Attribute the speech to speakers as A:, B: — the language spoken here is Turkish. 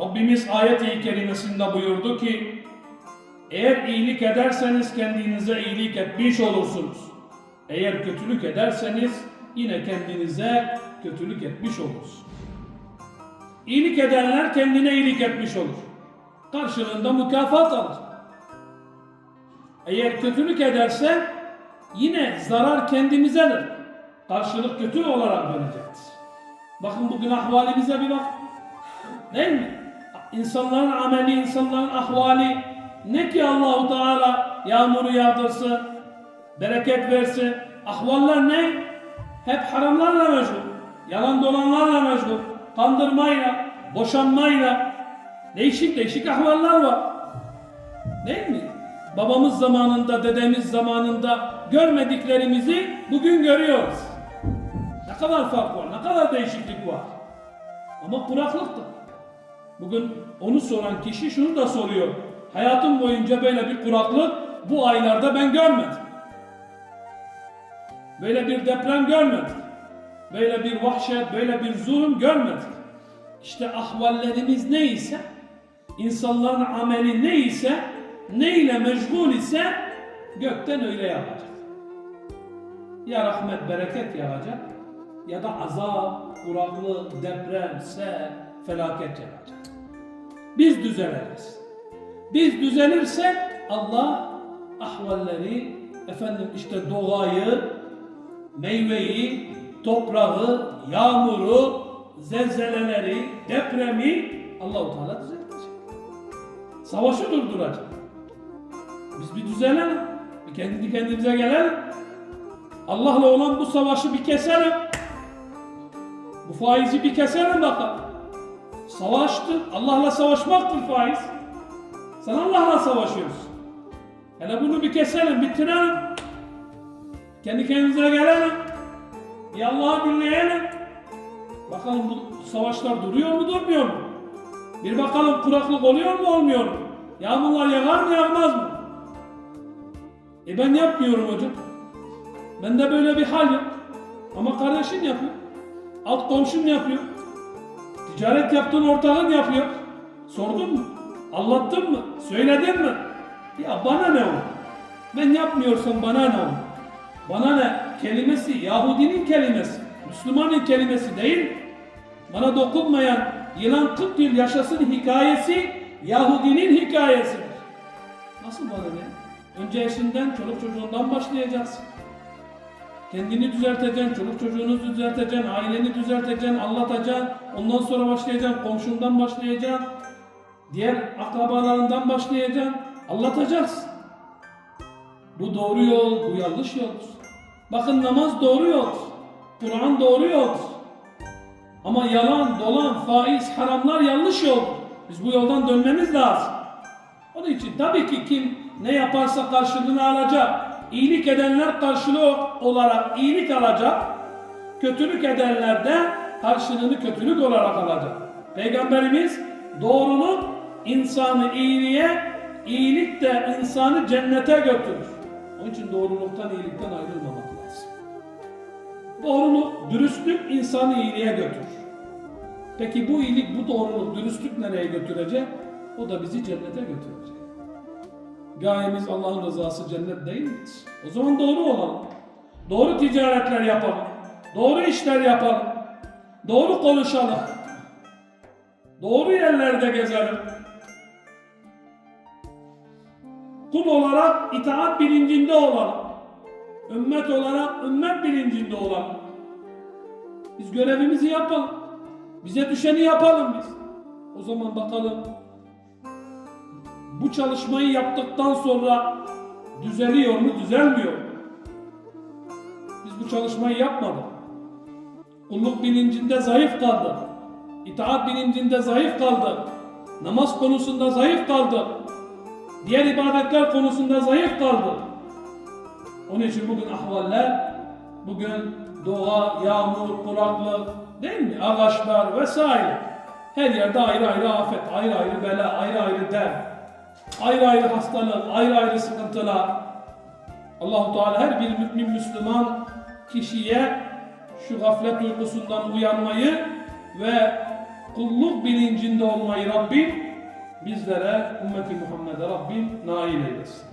A: Rabbimiz ayet-i kerimesinde buyurdu ki eğer iyilik ederseniz kendinize iyilik etmiş olursunuz. Eğer kötülük ederseniz yine kendinize kötülük etmiş olursunuz. İyilik edenler kendine iyilik etmiş olur. Karşılığında mükafat alır. Eğer kötülük ederse yine zarar kendimizedir. Karşılık kötü olarak dönecektir. Bakın bugün ahvalimize bir bak. Değil mi? İnsanların ameli, insanların ahvali ne ki Allahu Teala yağmuru yağdırsın, bereket versin. Ahvaller ne? Hep haramlarla meşgul. Yalan dolanlarla meşgul. Kandırmayla, boşanmayla. Değişik değişik ahvaller var. Değil mi? Babamız zamanında, dedemiz zamanında görmediklerimizi bugün görüyoruz. Ne kadar fark var, ne kadar değişiklik var. Ama kuraklıktır. Bugün onu soran kişi şunu da soruyor. Hayatım boyunca böyle bir kuraklık bu aylarda ben görmedim. Böyle bir deprem görmedik. Böyle bir vahşet, böyle bir zulüm görmedik. İşte ahvallerimiz neyse, insanların ameli neyse, ne ile meşgul ise gökten öyle yağacak. Ya rahmet, bereket yağacak ya da azap, kuraklık, deprem, sel, felaket yağacak. Biz düzeliriz. Biz düzelirsek Allah ahvalleri, efendim işte doğayı, meyveyi, toprağı, yağmuru, zelzeleleri, depremi Allahu Teala düzeltecek. Savaşı durduracak. Biz bir düzelelim. Bir kendi kendimize gelelim. Allah'la olan bu savaşı bir keselim. Bu faizi bir keselim bakalım. Savaştı. Allah'la savaşmaktır faiz. Sen Allah'la savaşıyorsun. Hele bunu bir keselim, bitirelim. Kendi kendimize gelelim. Bir Allah'ı dinleyelim. Bakalım bu savaşlar duruyor mu durmuyor mu? Bir bakalım kuraklık oluyor mu olmuyor mu? Yağmurlar yağar mı yağmaz mı? E ben yapmıyorum hocam. Bende böyle bir hal yok. Ama kardeşin yapıyor. Alt komşun yapıyor. Ticaret yaptığın ortağın yapıyor. Sordun mu? Anlattın mı? Söyledin mi? Ya bana ne o? Ben yapmıyorsam bana ne o? Bana ne? Kelimesi Yahudinin kelimesi. Müslümanın kelimesi değil. Bana dokunmayan yılan 40 yıl yaşasın hikayesi Yahudinin hikayesidir. Nasıl bana ne? Önce eşinden, çoluk çocuğundan başlayacaksın. Kendini düzelteceksin, çoluk çocuğunu düzelteceksin, aileni düzelteceksin, anlatacaksın. Ondan sonra başlayacaksın, komşundan başlayacaksın. Diğer akrabalarından başlayacaksın. Anlatacaksın. Bu doğru yol, bu yanlış yoldur. Bakın namaz doğru yol. Kur'an doğru yol. Ama yalan, dolan, faiz, haramlar yanlış yol. Biz bu yoldan dönmemiz lazım. Onun için tabii ki kim ne yaparsa karşılığını alacak. İyilik edenler karşılığı olarak iyilik alacak. Kötülük edenler de karşılığını kötülük olarak alacak. Peygamberimiz doğruluk insanı iyiliğe, iyilik de insanı cennete götürür. Onun için doğruluktan, iyilikten ayrılmamak lazım. Doğruluk, dürüstlük insanı iyiliğe götürür. Peki bu iyilik, bu doğruluk, dürüstlük nereye götürecek? O da bizi cennete götürecek. Gayemiz Allah'ın rızası cennet değil midir? O zaman doğru olalım. Doğru ticaretler yapalım. Doğru işler yapalım. Doğru konuşalım. Doğru yerlerde gezelim. Kul olarak itaat bilincinde olalım. Ümmet olarak ümmet bilincinde olalım. Biz görevimizi yapalım. Bize düşeni yapalım biz. O zaman bakalım bu çalışmayı yaptıktan sonra düzeliyor mu, düzelmiyor mu? Biz bu çalışmayı yapmadık. Kulluk bilincinde zayıf kaldık. İtaat bilincinde zayıf kaldık. Namaz konusunda zayıf kaldık. Diğer ibadetler konusunda zayıf kaldık. Onun için bugün ahvaller, bugün doğa, yağmur, kuraklık, değil mi? Ağaçlar vesaire. Her yerde ayrı ayrı afet, ayrı ayrı bela, ayrı ayrı dert ayrı ayrı hastalık, ayrı ayrı sıkıntılar. Allahu Teala her bir mümin Müslüman kişiye şu gaflet uykusundan uyanmayı ve kulluk bilincinde olmayı Rabbim bizlere, ümmeti Muhammed'e Rabbim nail eylesin.